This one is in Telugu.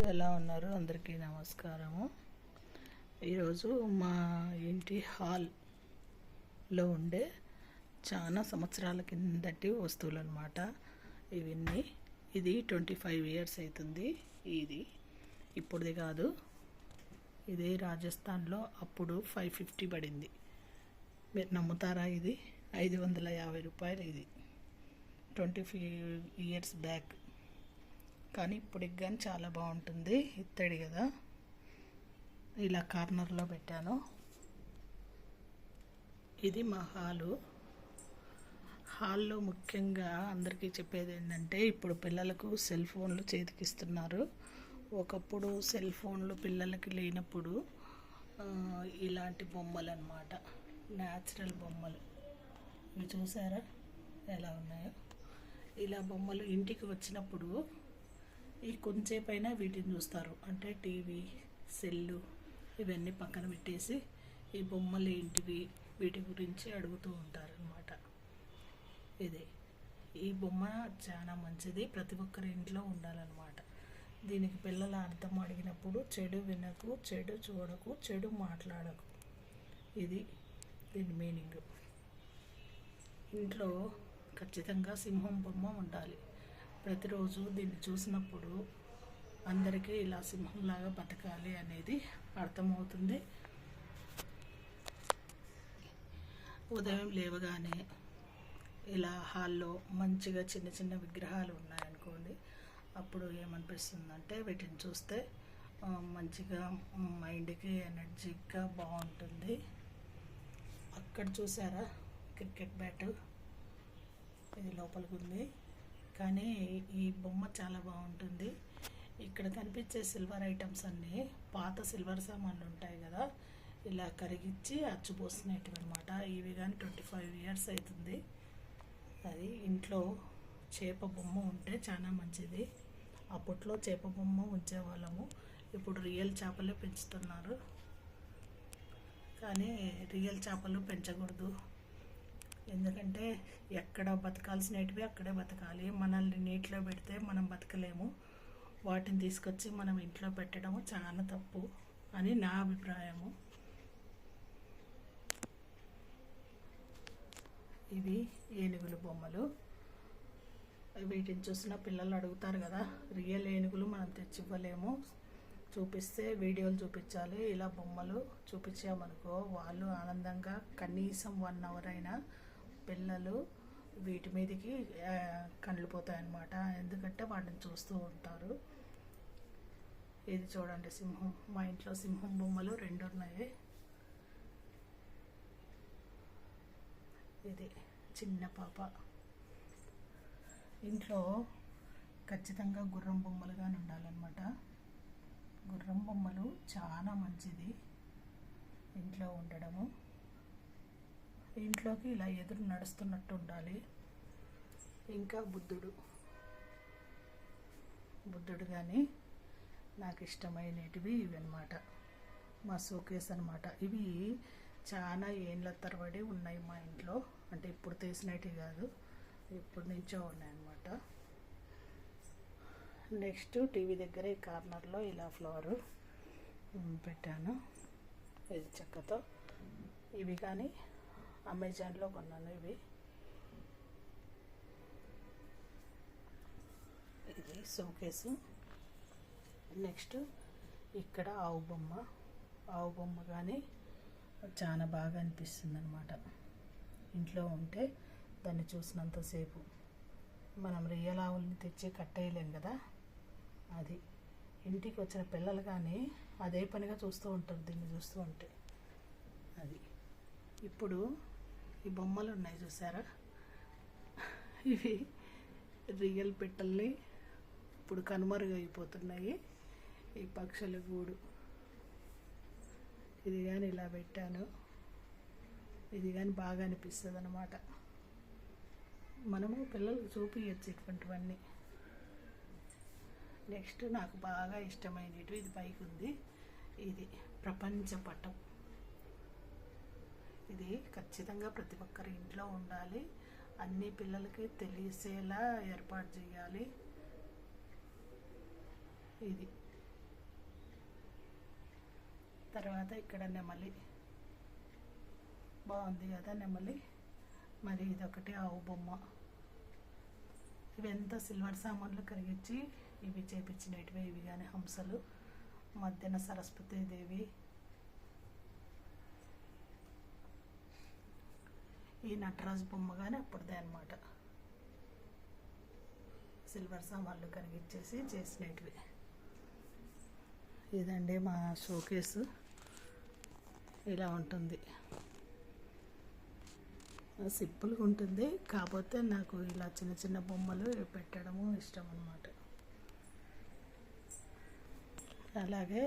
ఎలా ఉన్నారు? అందరికీ నమస్కారము. ఈరోజు మా ఇంటి హాల్లో ఉండే చాలా సంవత్సరాల కిందటి వస్తువులు అనమాట ఇవన్నీ. ఇది ట్వంటీ ఫైవ్ ఇయర్స్ అవుతుంది ఇది ఇప్పుడుది కాదు. ఇది రాజస్థాన్లో అప్పుడు ఫైవ్ ఫిఫ్టీ పడింది. మీరు నమ్ముతారా ఇది? ఐదు వందల యాభై రూపాయలు ఇది. Twenty five years back. కానీ ఇప్పటికి కానీ చాలా బాగుంటుంది. ఇత్తడి కదా. ఇలా కార్నర్లో పెట్టాను. ఇది మా హాలు. హాల్లో ముఖ్యంగా అందరికీ చెప్పేది ఏంటంటే ఇప్పుడు పిల్లలకు సెల్ ఫోన్లు చేతికిస్తున్నారు. ఒకప్పుడు సెల్ ఫోన్లు పిల్లలకి లేనప్పుడు ఇలాంటి బొమ్మలు అన్నమాట న్యాచురల్ బొమ్మలు. ఇవి చూసారా? ఎలా ఉన్నాయో. ఇలా బొమ్మలు ఇంటికి వచ్చినప్పుడు ఈ కొంచెంసేపైనా వీటిని చూస్తారు. అంటే టీవీ సెల్లు ఇవన్నీ పక్కన పెట్టేసి ఈ బొమ్మలు ఏంటివి వీటి గురించి అడుగుతూ ఉంటారు అనమాట ఇది. ఈ బొమ్మ చాలా మంచిది. ప్రతి ఒక్కరి ఇంట్లో ఉండాలన్నమాట. దీనికి పిల్లల అర్థం అడిగినప్పుడు చెడు వినకు చెడు చూడకు చెడు మాట్లాడకు. ఇది దీని మీనింగ్. ఇంట్లో ఖచ్చితంగా సింహం బొమ్మ ఉండాలి. ప్రతిరోజు దీన్ని చూసినప్పుడు అందరికీ ఇలా సింహంలాగా బతకాలి అనేది అర్థమవుతుంది. ఉదయం లేవగానే ఇలా హాల్లో మంచిగా చిన్న చిన్న విగ్రహాలు ఉన్నాయనుకోండి అప్పుడు ఏమనిపిస్తుందంటే వీటిని చూస్తే మంచిగా మైండ్కి ఎనర్జిక్గా బాగుంటుంది. అక్కడ చూసారా క్రికెట్ బ్యాట్? ఇది లోపలికి ఉంది కానీ ఈ బొమ్మ చాలా బాగుంటుంది. ఇక్కడ కనిపించే సిల్వర్ ఐటమ్స్ అన్నీ పాత సిల్వర్ సామాన్లు ఉంటాయి కదా ఇలా కరిగించి అచ్చుపోసినట్టు అనమాట ఇవి కానీ ట్వంటీ ఫైవ్ ఇయర్స్ అవుతుంది అది ఇంట్లో చేప బొమ్మ ఉంటే చాలా మంచిది. అప్పట్లో చేప బొమ్మ ఉంచేవాళ్ళము. ఇప్పుడు రియల్ చేపలే పెంచుతున్నారు. కానీ రియల్ చేపలు పెంచకూడదు. ఎందుకంటే ఎక్కడ బతకాల్సినవి అక్కడే బతకాలి. మనల్ని నీటిలో పెడితే మనం బతకలేము. వాటిని తీసుకొచ్చి మనం ఇంట్లో పెట్టడం చాలా తప్పు అని నా అభిప్రాయము. ఇవి ఏనుగుల బొమ్మలు. వీటిని చూసిన పిల్లలు అడుగుతారు కదా రియల్ ఏనుగులు మనం తెచ్చివ్వలేము. చూపిస్తే వీడియోలు చూపించాలి. ఇలా బొమ్మలు చూపించామనుకో వాళ్ళు ఆనందంగా కనీసం వన్ అవర్ అయినా పిల్లలు వీటి మీదకి ఆ, కళ్ళు పోతాయన్నమాట. ఎందుకంటే వాటిని చూస్తూ ఉంటారు. ఇది చూడండి సింహం. మా ఇంట్లో సింహం బొమ్మలు రెండు ఉన్నాయి ఇది చిన్న పాప. ఇంట్లో ఖచ్చితంగా గుర్రం బొమ్మలుగా ఉండాలన్నమాట. గుర్రం బొమ్మలు చాలా మంచిది. ఇంట్లో ఉండడము. ఇంట్లోకి ఇలా ఎదురు నడుస్తున్నట్టు ఉండాలి. ఇంకా బుద్ధుడు. బుద్ధుడు కానీ నాకు ఇష్టమైనటివి ఇవి అనమాట మా షోకేస్ అనమాట ఇవి చాలా ఏండ్ల తరబడి ఉన్నాయి మా ఇంట్లో. అంటే ఇప్పుడు తీసినవి కాదు ఇప్పటి నుంచో ఉన్నాయి అనమాట నెక్స్ట్ టీవీ దగ్గర ఈ కార్నర్లో ఇలా ఫ్లవర్ పెట్టాను. ఇది చెక్కతో. ఇవి కానీ అమెజాన్లో కొన్నాను ఇవి. ఇది షోకేసు నెక్స్ట్ ఇక్కడ ఆవు బొమ్మ. ఆవు బొమ్మ కానీ చాలా బాగా అనిపిస్తుంది అనమాట ఇంట్లో ఉంటే దాన్ని చూసినంతసేపు మనం రియల్ ఆవుల్ని తెచ్చి కట్టేయలేం కదా? అది. ఇంటికి వచ్చిన పిల్లలు కానీ అదే పనిగా చూస్తూ ఉంటారు దీన్ని చూస్తూ ఉంటే. అది. ఇప్పుడు ఈ బొమ్మలు ఉన్నాయి చూసారా? ఇవి రియల్ పెట్టల్ని ఇప్పుడు కనుమరుగైపోతున్నాయి ఈ పక్షుల గూడు. ఇది కానీ ఇలా పెట్టాను. ఇది కానీ బాగా అనిపిస్తుంది అనమాట మనము పిల్లలకు చూపించచ్చు ఇటువంటివన్నీ. నెక్స్ట్ నాకు బాగా ఇష్టమైనటు ఇది పైకి ఉంది ఇది ప్రపంచ పటం. ఇది ఖచ్చితంగా ప్రతి ఒక్కరి ఇంట్లో ఉండాలి. అన్ని పిల్లలకి తెలిసేలా ఏర్పాటు చేయాలి. ఇది. తర్వాత ఇక్కడ నెమలి. బాగుంది కదా నెమలి? మరి ఇదొకటి ఆవు బొమ్మ. ఇవంతా సిల్వర్ సామాన్లు కరిగించి ఇవి చేపించినటివి ఇవి కానీ హంసలు. మధ్యన సరస్వతీదేవి ఈ నటరాజు బొమ్మ కానీ అప్పుడుదే అనమాట సిల్వర్ సామాన్లు కరిగిచ్చేసి చేసినటివి. ఇదండి మా షోకేసు. ఇలా ఉంటుంది. సింపుల్గా ఉంటుంది. కాకపోతే నాకు ఇలా చిన్న చిన్న బొమ్మలు పెట్టడము ఇష్టం అనమాట అలాగే